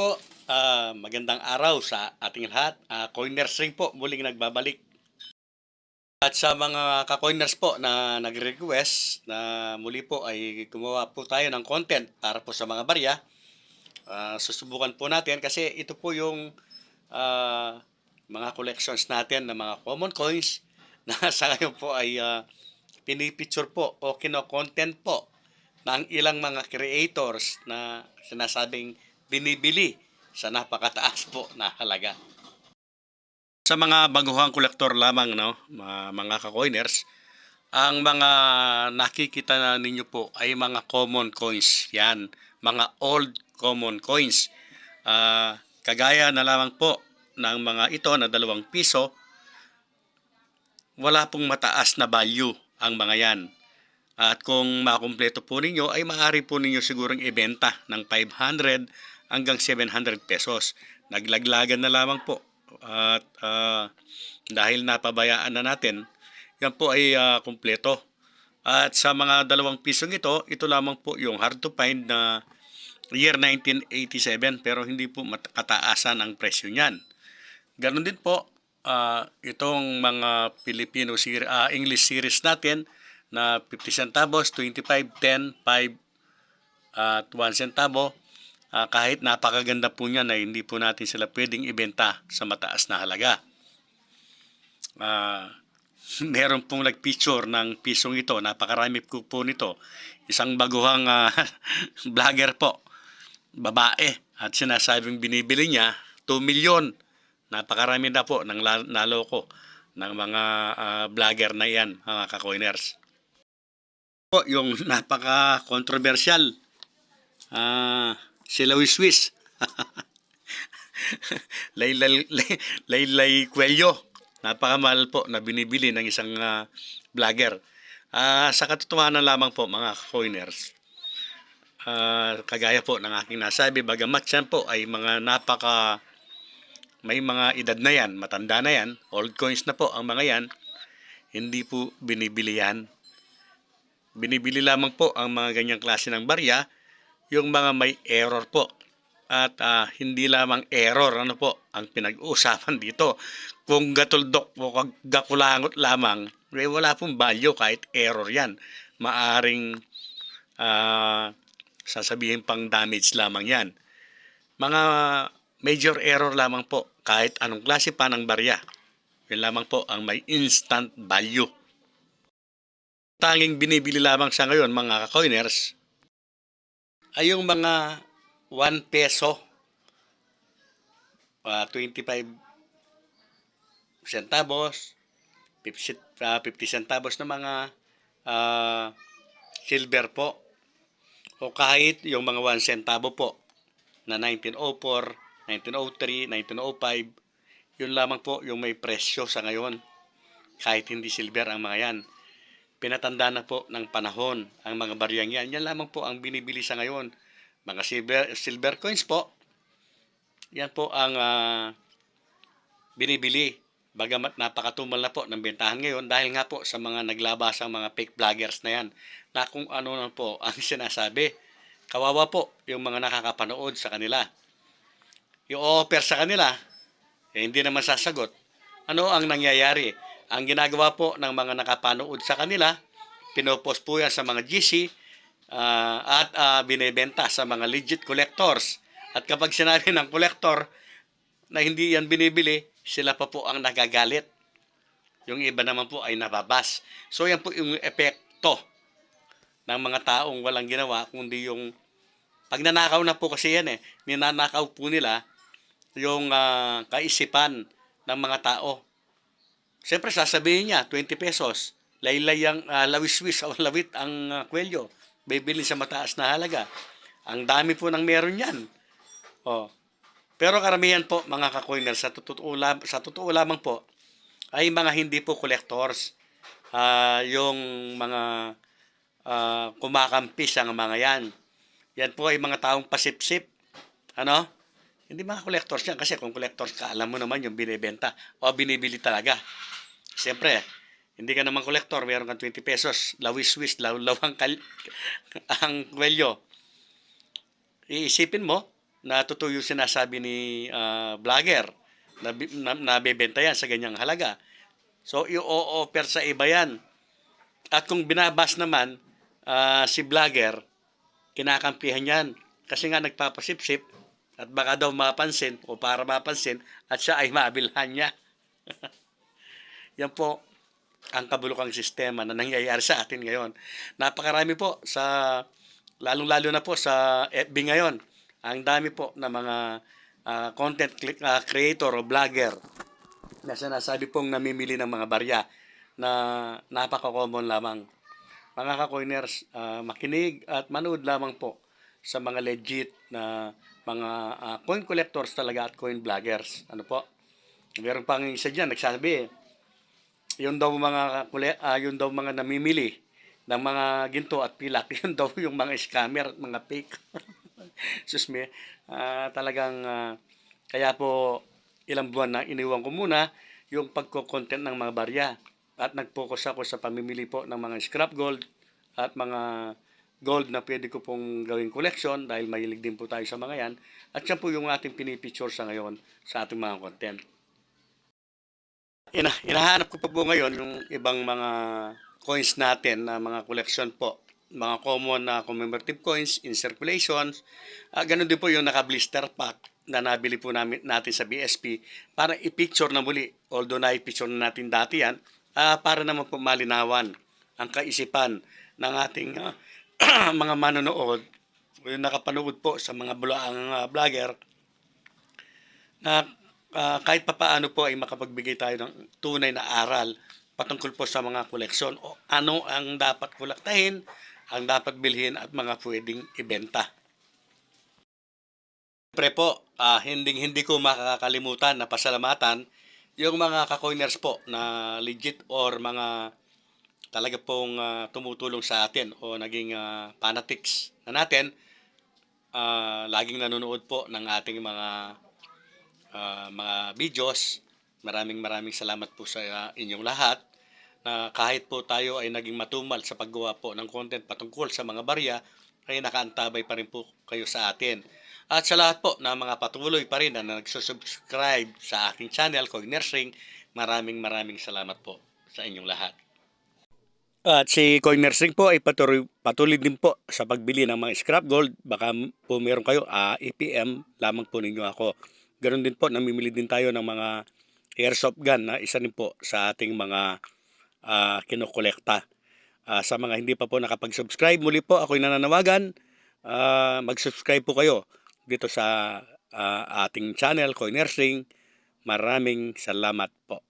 po, ah, magandang araw sa ating lahat. Ah, Coiners Ring po, muling nagbabalik. At sa mga ka-coiners po na nag-request na muli po ay gumawa po tayo ng content para po sa mga barya, ah, susubukan po natin kasi ito po yung ah, mga collections natin ng mga common coins na sa ngayon po ay ah, pinipicture po o kino-content po ng ilang mga creators na sinasabing binibili sa napakataas po na halaga. Sa mga baguhang kolektor lamang, no, mga, ka-coiners, ang mga nakikita na ninyo po ay mga common coins. Yan, mga old common coins. Ah, kagaya na lamang po ng mga ito na dalawang piso, wala pong mataas na value ang mga yan. At kung makumpleto po ninyo, ay maaari po ninyo sigurong ibenta ng 500 hanggang 700 pesos. Naglaglagan na lamang po. At ah, dahil napabayaan na natin, yan po ay ah, kumpleto. At sa mga dalawang pisong ito, ito lamang po yung hard to find na year 1987 pero hindi po kataasan ang presyo niyan. Ganon din po ah, itong mga Filipino ser- ah, English series natin na 50 centavos, 25, 10, 5 at 1 centavo. Ah, kahit napakaganda po niya na hindi po natin sila pwedeng ibenta sa mataas na halaga. Ah, meron pong nag-picture ng pisong ito, napakarami po po nito. Isang baguhang ah, vlogger po, babae, at sinasabing binibili niya 2 milyon. Napakarami na po ng naloko ng mga ah, vlogger na yan, mga kakoiners. Po, yung napaka-controversial, ah, si Louis Swiss. Laylay, Lay- Laylay Cuello. Napakamahal po na binibili ng isang ah, vlogger. Ah, sa katotohanan lamang po mga coiners, ah, kagaya po ng aking nasabi, bagamat yan po ay mga napaka may mga edad na yan, matanda na yan, old coins na po ang mga yan, hindi po binibili yan. Binibili lamang po ang mga ganyang klase ng barya, yung mga may error po. At ah, hindi lamang error, ano po, ang pinag-uusapan dito. Kung gatuldok o gakulangot lamang, eh, wala pong value kahit error yan. Maaring ah, sasabihin pang damage lamang yan. Mga major error lamang po, kahit anong klase pa ng barya. Yun lamang po ang may instant value. Tanging binibili lamang sa ngayon mga ka-coiners ay yung mga 1 peso, ah, 25 centavos, 50, ah, 50 centavos na mga ah, silver po. O kahit yung mga 1 centavo po na 1904, 1903, 1905, yun lamang po yung may presyo sa ngayon. Kahit hindi silver ang mga yan. Pinatanda na po ng panahon ang mga baryang yan. Yan lamang po ang binibili sa ngayon. Mga silver, silver coins po, yan po ang ah, binibili. Bagamat napakatumal na po ng bentahan ngayon dahil nga po sa mga naglabas ang mga fake vloggers na yan na kung ano na po ang sinasabi. Kawawa po yung mga nakakapanood sa kanila. Yung offer sa kanila, eh, hindi naman sasagot. Ano ang nangyayari? Ang ginagawa po ng mga nakapanood sa kanila, pinopost po yan sa mga GC ah, at ah, binebenta sa mga legit collectors. At kapag sinabi ng collector na hindi yan binibili, sila pa po ang nagagalit. Yung iba naman po ay nababas. So yan po yung epekto ng mga taong walang ginawa, kundi yung pag nanakaw na po kasi yan eh, ninanakaw po nila yung ah, kaisipan ng mga tao. Siyempre, sasabihin niya, 20 pesos. Laylay ang uh, lawis-wis o lawit ang uh, kwelyo. Bibili sa mataas na halaga. Ang dami po ng meron yan. Oh. Pero karamihan po, mga kakoiner, sa totoo, sa totoo lamang po, ay mga hindi po collectors. Ah, yung mga ah, kumakampi sa mga yan. Yan po ay mga taong pasipsip. Ano? Hindi mga collectors yan kasi kung collectors ka, alam mo naman yung binibenta o binibili talaga. Siyempre, hindi ka naman collector, meron kang 20 pesos, lawis-wis, law lawang kal ang kwelyo. Iisipin mo, na totoo yung sinasabi ni ah, vlogger na, na nabebenta yan sa ganyang halaga. So, i-o-offer sa iba yan. At kung binabas naman ah, si vlogger, kinakampihan yan. Kasi nga nagpapasipsip at baka daw mapansin o para mapansin at siya ay mabilhan niya. yan po ang kabulukang sistema na nangyayari sa atin ngayon. Napakarami po sa lalong-lalo na po sa FB ngayon. Ang dami po na mga ah, content ah, creator o vlogger na sinasabi pong namimili ng mga barya na napaka-common lamang. Mga ka-coiners, ah, makinig at manood lamang po sa mga legit na mga ah, coin collectors talaga at coin vloggers. Ano po? Meron pang isa dyan, nagsasabi, yun daw mga ah, yun daw mga namimili ng mga ginto at pilak, yun daw yung mga scammer at mga fake. Sus me, ah, talagang ah, kaya po ilang buwan na iniwan ko muna yung pagko-content ng mga barya at nag-focus ako sa pamimili po ng mga scrap gold at mga gold na pwede ko pong gawing collection dahil mahilig din po tayo sa mga yan at yan po yung ating pinipicture sa ngayon sa ating mga content. Ina inahanap ko pa po ngayon yung ibang mga coins natin na mga collection po. Mga common na commemorative coins in circulation. Ah, ganun din po yung naka-blister pack na nabili po namin, natin sa BSP para i-picture na muli. Although na-picture na natin dati yan, ah, para naman po malinawan ang kaisipan ng ating ah, mga manonood yung nakapanood po sa mga bulaang ah, vlogger na ah, kahit papaano po ay makapagbigay tayo ng tunay na aral patungkol po sa mga koleksyon o ano ang dapat kolektahin, ang dapat bilhin at mga pwedeng ibenta. Siyempre po, ah, hindi, hindi ko makakalimutan na pasalamatan yung mga kakoiners po na legit or mga talaga pong ah, tumutulong sa atin o naging ah, fanatics na natin. Ah, laging nanonood po ng ating mga ah, mga videos. Maraming maraming salamat po sa ah, inyong lahat na kahit po tayo ay naging matumal sa paggawa po ng content patungkol sa mga barya, ay nakaantabay pa rin po kayo sa atin. At sa lahat po na mga patuloy pa rin na nagsusubscribe sa aking channel, Coiners Ring, maraming maraming salamat po sa inyong lahat. At si Coiners Ring po ay patuloy, patuloy din po sa pagbili ng mga scrap gold. Baka po meron kayo, ah, EPM, lamang po ninyo ako. Ganon din po, namimili din tayo ng mga airsoft gun na isa din po sa ating mga ah, kinokolekta. Ah, sa mga hindi pa po nakapag-subscribe, muli po ako'y nananawagan. ah, mag-subscribe po kayo dito sa ah, ating channel, Coiners Ring. Maraming salamat po.